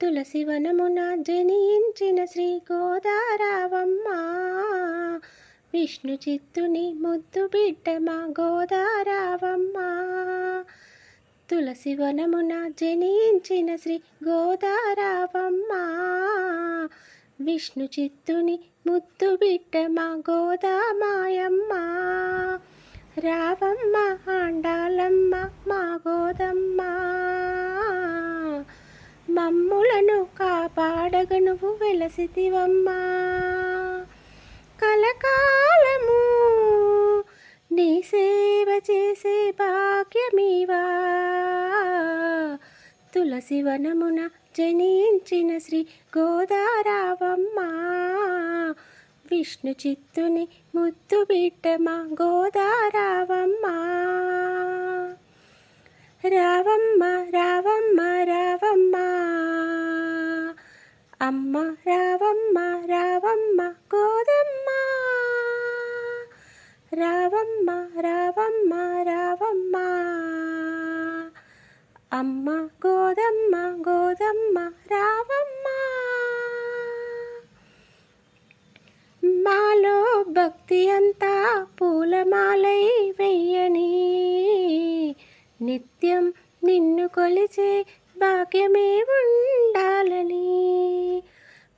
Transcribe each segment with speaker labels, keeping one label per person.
Speaker 1: తులసి వనమున జనించిన శ్రీ గోదారావమ్మ విష్ణు చిత్తుని ముద్దు బిడ్డ మా గోదారావమ్మ తులసి వనమున జనించిన శ్రీ గోదారావమ్మ విష్ణు చిత్తుని ముద్దు బిడ్డ మా గోదామాయమ్మ. రావమ్మ ఆండాలమ్మ మా గోదమ్మ. మమ్ములను కాపాడగ నువ్వు వెలసితివమ్మా. కలకాలము నీ సేవ చేసే భాగ్యమీవా. తులసి వనమున జనించిన శ్రీ గోదారావమ్మ. విష్ణు చిత్తుని ముద్దు బిడ్డ మా గోదారావమ్మ. రావమ్మ రావమ్మ రావమ్మ. అమ్మ రావమ్మ రావమ్మ గోదమ్మ. రావమ్మ రావమ్మ రావమ్మ. అమ్మ గోదమ్మ గోదమ్మ రావమ్మ. మాలో భక్తి అంతా పూలమాలై వెయ్యని నిత్యం నిన్ను కొలిచే భాగ్యమే ఉండాలని.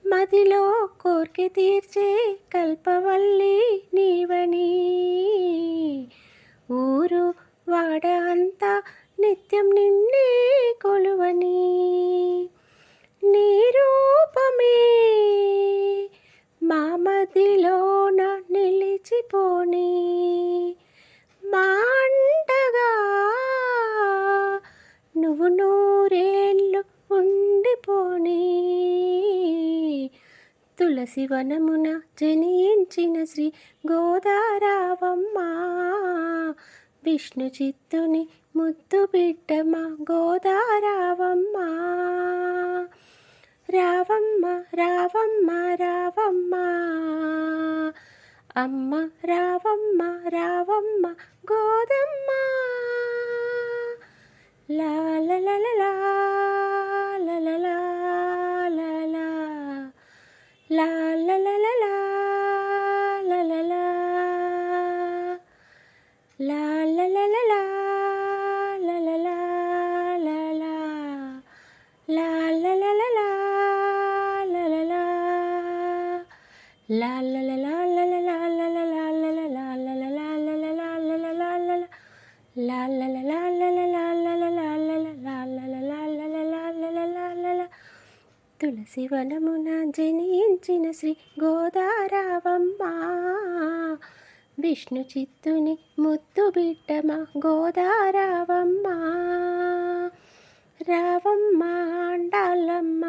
Speaker 1: మదిలో కోర్కె తీర్చే కల్పవల్లి నీవని. ఊరు వాడ అంతా నిత్యం నిన్నే కొలువని నీ రూపమే. మా మదిలోన నిలిచిపోని మా అంటగా నువ్వు నూరేళ్ళు ఉండిపోని. తులసి వనమున జనించిన శ్రీ గోదారావమ్మ విష్ణు చిత్తుని ముద్దు బిడ్డమ్మ గోదారావమ్మ రావమ్మ. రావమ్మ రావమ్మ అమ్మ రావమ్మ రావమ్మ గోదమ్మ. లా తులసి వనమున జనించిన శ్రీ గోదారావమ్మ విష్ణు చిత్తుని ముద్దు బిడ్డమ గోదారావమ్మ రావమ్మ అండాలమ్మ